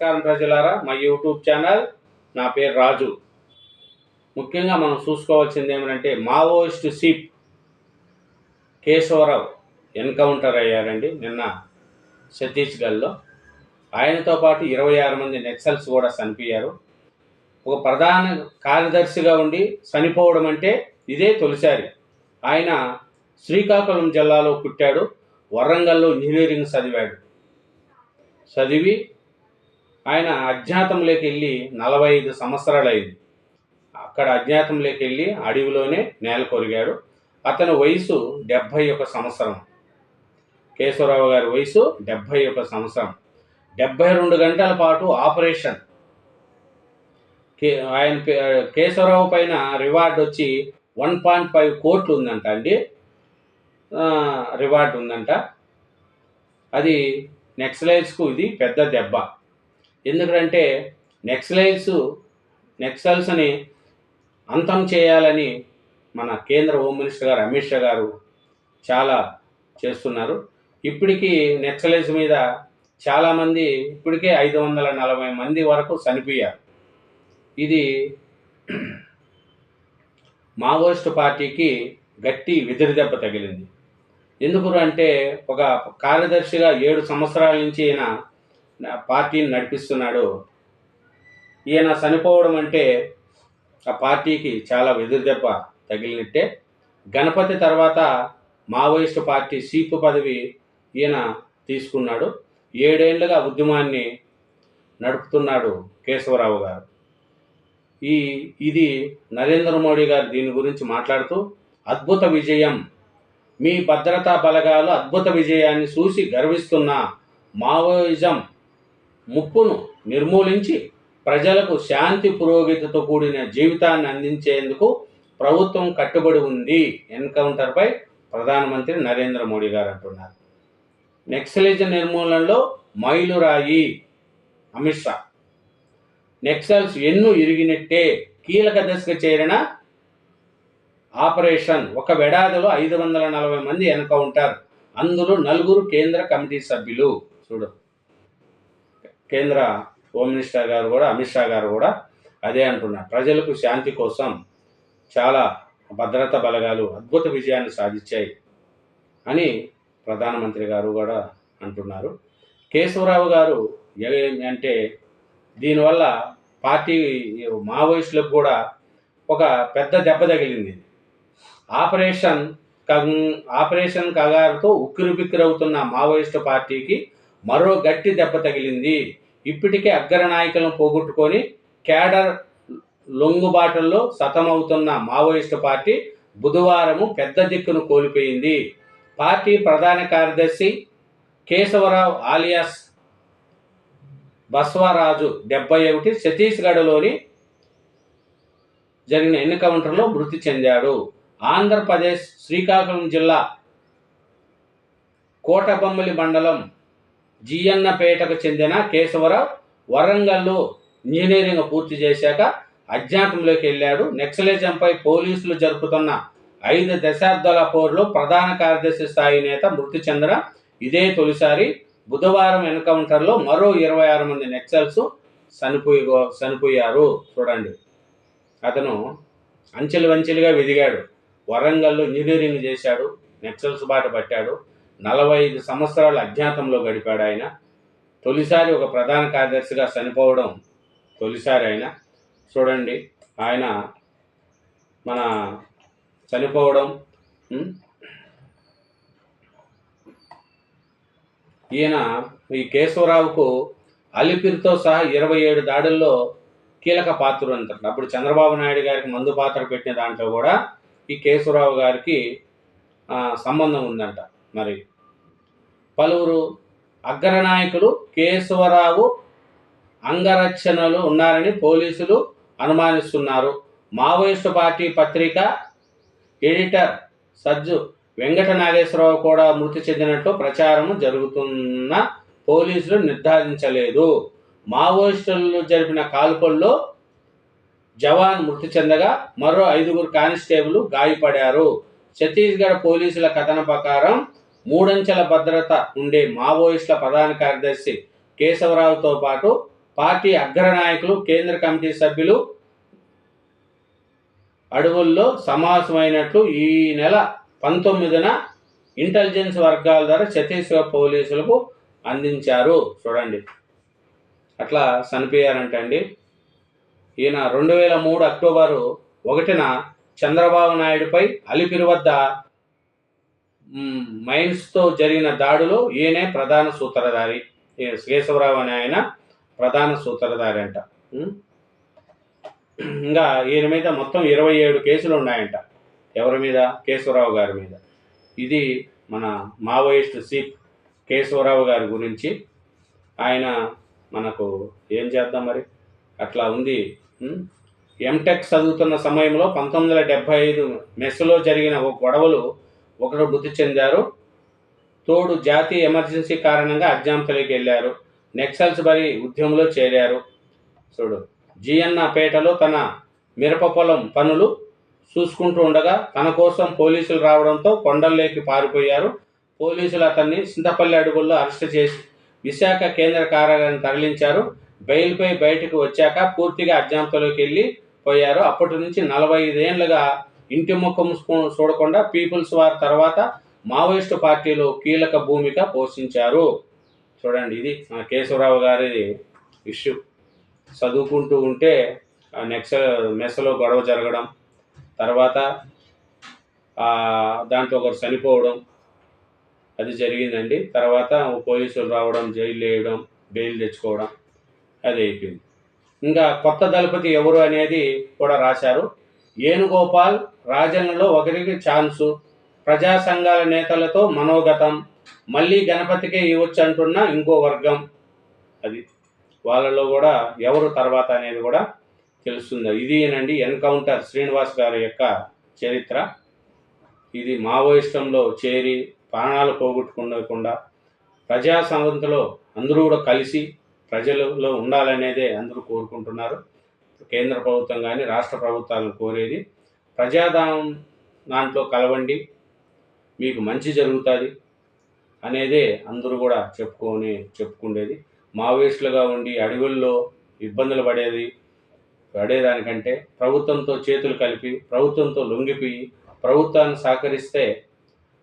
నమస్కారం ప్రజలారా మా యూట్యూబ్ ఛానల్ నా పేరు రాజు. ముఖ్యంగా మనం చూసుకోవాల్సింది ఏమంటే మావోయిస్ట్ సీప్ కేశవరావు ఎన్కౌంటర్ అయ్యారండి నిన్న ఛత్తీస్గఢ్లో. ఆయనతో పాటు ఇరవై ఆరు మంది నెక్సల్స్ కూడా చనిపోయారు. ఒక ప్రధాన కార్యదర్శిగా ఉండి చనిపోవడం అంటే ఇదే తొలిసారి. ఆయన శ్రీకాకుళం జిల్లాలో పుట్టాడు వరంగల్లో ఇంజనీరింగ్ చదివాడు. చదివి ఆయన అజ్ఞాతంలోకి వెళ్ళి నలభై ఐదు సంవత్సరాలు అయింది అక్కడ అజ్ఞాతంలోకి వెళ్ళి అడవిలోనే నేల కొరిగాడు. అతని వయసు డెబ్భై ఒక సంవత్సరం. కేశవరావు గారి వయసు డెబ్భై ఒక సంవత్సరం. డెబ్భై రెండు గంటల పాటు ఆపరేషన్. కే ఆయన కేశవరావు పైన రివార్డ్ వచ్చి వన్ పాయింట్ ఫైవ్ కోట్లు ఉందంట అండి. రివార్డ్ ఉందంట. అది నెక్సలైట్స్కు ఇది పెద్ద దెబ్బ. ఎందుకంటే నెక్సలైట్స్ నెక్సల్స్ని అంతం చేయాలని మన కేంద్ర హోమ్ మినిస్టర్ గారు అమిత్ షా గారు చాలా చేస్తున్నారు. ఇప్పటికీ నెక్సలైజ్ మీద చాలామంది ఇప్పటికే ఐదు వందల నలభై మంది వరకు చనిపోయారు. ఇది మావోయిస్ట్ పార్టీకి గట్టి వెదిరిదెబ్బ తగిలింది. ఎందుకు అంటే ఒక కార్యదర్శిగా ఏడు సంవత్సరాల నుంచి అయినా పార్టీని నడిపిస్తున్నాడు. ఈయన చనిపోవడం అంటే ఆ పార్టీకి చాలా ఎదురుదెబ్బ తగిలినట్టే. గణపతి తర్వాత మావోయిస్టు పార్టీ సీపు పదవి ఈయన తీసుకున్నాడు. ఏడేళ్ళుగా ఉద్యమాన్ని నడుపుతున్నాడు కేశవరావు గారు. ఈ ఇది నరేంద్ర మోడీ గారు దీని గురించి మాట్లాడుతూ అద్భుత విజయం. మీ భద్రతా బలగాలు అద్భుత విజయాన్ని చూసి గర్విస్తున్న మావోయిజం ముప్పును నిర్మూలించి ప్రజలకు శాంతి పురోగతితో కూడిన జీవితాన్ని అందించేందుకు ప్రభుత్వం కట్టుబడి ఉంది ఎన్కౌంటర్పై ప్రధానమంత్రి నరేంద్ర మోడీ గారు అంటున్నారు. నెక్సలిజం నిర్మూలనలో మైలురాయి అమిత్ షా. నెక్సల్స్ ఎన్ను ఇరిగినట్టే కీలక దశకు చేరిన ఆపరేషన్ ఒక వెడాదిలో ఐదు వందల నలభై మంది ఎన్కౌంటర్ అందులో నలుగురు కేంద్ర కమిటీ సభ్యులు. చూడు. కేంద్ర హోమ్ మినిస్టర్ గారు కూడా అమిత్ షా గారు కూడా అదే అంటున్నారు. ప్రజలకు శాంతి కోసం చాలా భద్రతా బలగాలు అద్భుత విజయాన్ని సాధించాయి అని ప్రధానమంత్రి గారు కూడా అంటున్నారు. కేశవరావు గారు అంటే దీనివల్ల పార్టీ మావోయిస్టులకు కూడా ఒక పెద్ద దెబ్బ తగిలింది. ఆపరేషన్ కం- ఆపరేషన్ కగారుతో ఉక్కిరిబిక్కిరవుతున్న మావోయిస్టు పార్టీకి మరో గట్టి దెబ్బ తగిలింది. ఇప్పటికే అగ్ర నాయకులను పోగొట్టుకొని కేడర్ లొంగుబాటల్లో సతమవుతున్న మావోయిస్టు పార్టీ బుధవారము పెద్ద దిక్కును కోల్పోయింది. పార్టీ ప్రధాన కార్యదర్శి కేశవరావు ఆలియాస్ బస్వరాజు డెబ్బై ఒకటి ఛత్తీస్గఢ్లోని జరిగిన ఎన్కౌంటర్లో మృతి చెందాడు. ఆంధ్రప్రదేశ్ శ్రీకాకుళం జిల్లా కోటబొమ్మలి మండలం జియన్నపేటకు చెందిన కేశవరావు వరంగల్లో ఇంజనీరింగ్ పూర్తి చేశాక అజ్ఞాతంలోకి వెళ్ళాడు. నెక్సలిజంపై పోలీసులు జరుపుతున్న ఐదు దశాబ్దాల పోరులో ప్రధాన కార్యదర్శి స్థాయి నేత మృతి చెందడం ఇదే తొలిసారి బుధవారం ఎన్కౌంటర్లో మరో ఇరవై ఆరు మంది నెక్సల్స్ చనిపోయి చనిపోయారు. చూడండి. అతను అంచెలు వంచెలుగా వెదిగాడు. వరంగల్లో ఇంజనీరింగ్ చేశాడు. నెక్సల్స్ బాట పట్టాడు. నలభై ఐదు సంవత్సరాలు అజ్ఞాతంలో గడిపాడు ఆయన. తొలిసారి ఒక ప్రధాన కార్యదర్శిగా చనిపోవడం తొలిసారి ఆయన. చూడండి ఆయన మన చనిపోవడం ఈయన ఈ కేశవరావుకు అలిపిరితో సహా ఇరవై ఏడు దాడుల్లో కీలక పాత్ర అంటారు. అప్పుడు చంద్రబాబు నాయుడు గారికి మందు పాత్ర పెట్టిన దాంట్లో కూడా ఈ కేశవరావు గారికి సంబంధం ఉందంట. మరి పలువురు అగ్రనాయకులు కేశవరావు అంగరక్షణలు ఉన్నారని పోలీసులు అనుమానిస్తున్నారు. మావోయిస్టు పార్టీ పత్రిక ఎడిటర్ సజ్జు వెంకట నాగేశ్వరరావు కూడా మృతి చెందినట్లు ప్రచారం జరుగుతున్న పోలీసులు నిర్ధారించలేదు. మావోయిస్టులు జరిపిన కాల్పుల్లో జవాన్ మృతి చెందగా మరో ఐదుగురు కానిస్టేబుల్ గాయపడారు. ఛత్తీస్గఢ్ పోలీసుల కథన ప్రకారం మూడంచెల భద్రత ఉండే మావోయిస్టుల ప్రధాన కార్యదర్శి కేశవరావుతో పాటు పార్టీ అగ్రనాయకులు కేంద్ర కమిటీ సభ్యులు అడవుల్లో సమావేశమైనట్లు ఈ నెల పంతొమ్మిదిన ఇంటెలిజెన్స్ వర్గాల ద్వారా ఛత్తీస్గఢ్ పోలీసులకు అందించారు. చూడండి. అట్లా చనిపోయారంటండి ఈయన రెండు వేల మూడు అక్టోబరు ఒకటిన చంద్రబాబు నాయుడుపై అలిపిరి వద్ద మైన్స్తో జరిగిన దాడులో ఈయనే ప్రధాన సూత్రధారి. కేశవరావు అనే ఆయన ప్రధాన సూత్రధారి అంట. ఇంకా ఈయన మీద మొత్తం ఇరవై ఏడు కేసులు ఉన్నాయంట. ఎవరి మీద? కేశవరావు గారి మీద. ఇది మన మావోయిస్ట్ సీప్ కేశవరావు గారి గురించి. ఆయన మనకు ఏం చేద్దాం మరి? అట్లా ఉంది. ఎంటెక్ చదువుతున్న సమయంలో పంతొమ్మిది వందల డెబ్భై ఐదు మెస్సులో జరిగిన ఒక గొడవలు ఒకరు మృతి చెందారు. తోడు జాతీయ ఎమర్జెన్సీ కారణంగా అజ్ఞాంతలోకి వెళ్ళారు. నెక్సల్స్ బరి ఉద్యమంలో చేరారు. చూడు జిఎన్నపేటలో తన మిరప పొలం పనులు చూసుకుంటూ ఉండగా తన కోసం పోలీసులు రావడంతో కొండల్లోకి పారిపోయారు. పోలీసులు అతన్ని సింతపల్లి అడుగుల్లో అరెస్ట్ చేసి విశాఖ కేంద్ర కారాగారాన్ని తరలించారు. బెయిల్పై బయటకు వచ్చాక పూర్తిగా అజ్ఞాతంలోకి వెళ్ళి పోయారు అప్పటి నుంచి నలభై ఐదేళ్ళుగా ఇంటి ముఖం చూడకుండా పీపుల్స్ వార్ తర్వాత మావోయిస్టు పార్టీలో కీలక భూమిక పోషించారు. చూడండి ఇది కేశవరావు గారి ఇష్యూ. చదువుకుంటూ ఉంటే ఆ నెక్స్ట్ మెస్సలో గొడవ జరగడం తర్వాత దాంట్లో ఒకరు చనిపోవడం అది జరిగిందండి. తర్వాత పోలీసులు రావడం జైలు వేయడం బెయిల్ తెచ్చుకోవడం అది అయిపోయింది. ఇంకా కొత్త దళపతి ఎవరు అనేది కూడా రాశారు. ఏనుగోపాల్ రాజన్లలో ఒకరికి ఛాన్సు. ప్రజా సంఘాల నేతలతో మనోగతం. మళ్ళీ గణపతికే ఇవ్వచ్చు అంటున్న ఇంకో వర్గం. అది వాళ్ళలో కూడా ఎవరు తర్వాత అనేది కూడా తెలుస్తుంది. ఇది ఏనండి ఎన్కౌంటర్ శ్రీనివాస్ గారి యొక్క చరిత్ర. ఇది మావోయిస్టంలో చేరి ప్రాణాలు పోగొట్టుకునేకుండా ప్రజా సంవంతలో అందరూ కూడా కలిసి ప్రజలలో ఉండాలనేదే అందరూ కోరుకుంటున్నారు. కేంద్ర ప్రభుత్వం కానీ రాష్ట్ర ప్రభుత్వాలను కోరేది ప్రజాదానం దాంట్లో కలవండి మీకు మంచి జరుగుతుంది అనేదే అందరూ కూడా చెప్పుకొని చెప్పుకుండేది. మావోయిస్టులుగా ఉండి అడవుల్లో ఇబ్బందులు పడేది పడేదానికంటే ప్రభుత్వంతో చేతులు కలిపి ప్రభుత్వంతో లొంగిపోయి ప్రభుత్వాన్ని సహకరిస్తే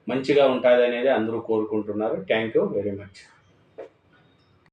మంచిగా ఉంటుంది అనేది అందరూ కోరుకుంటున్నారు. Thank you very much.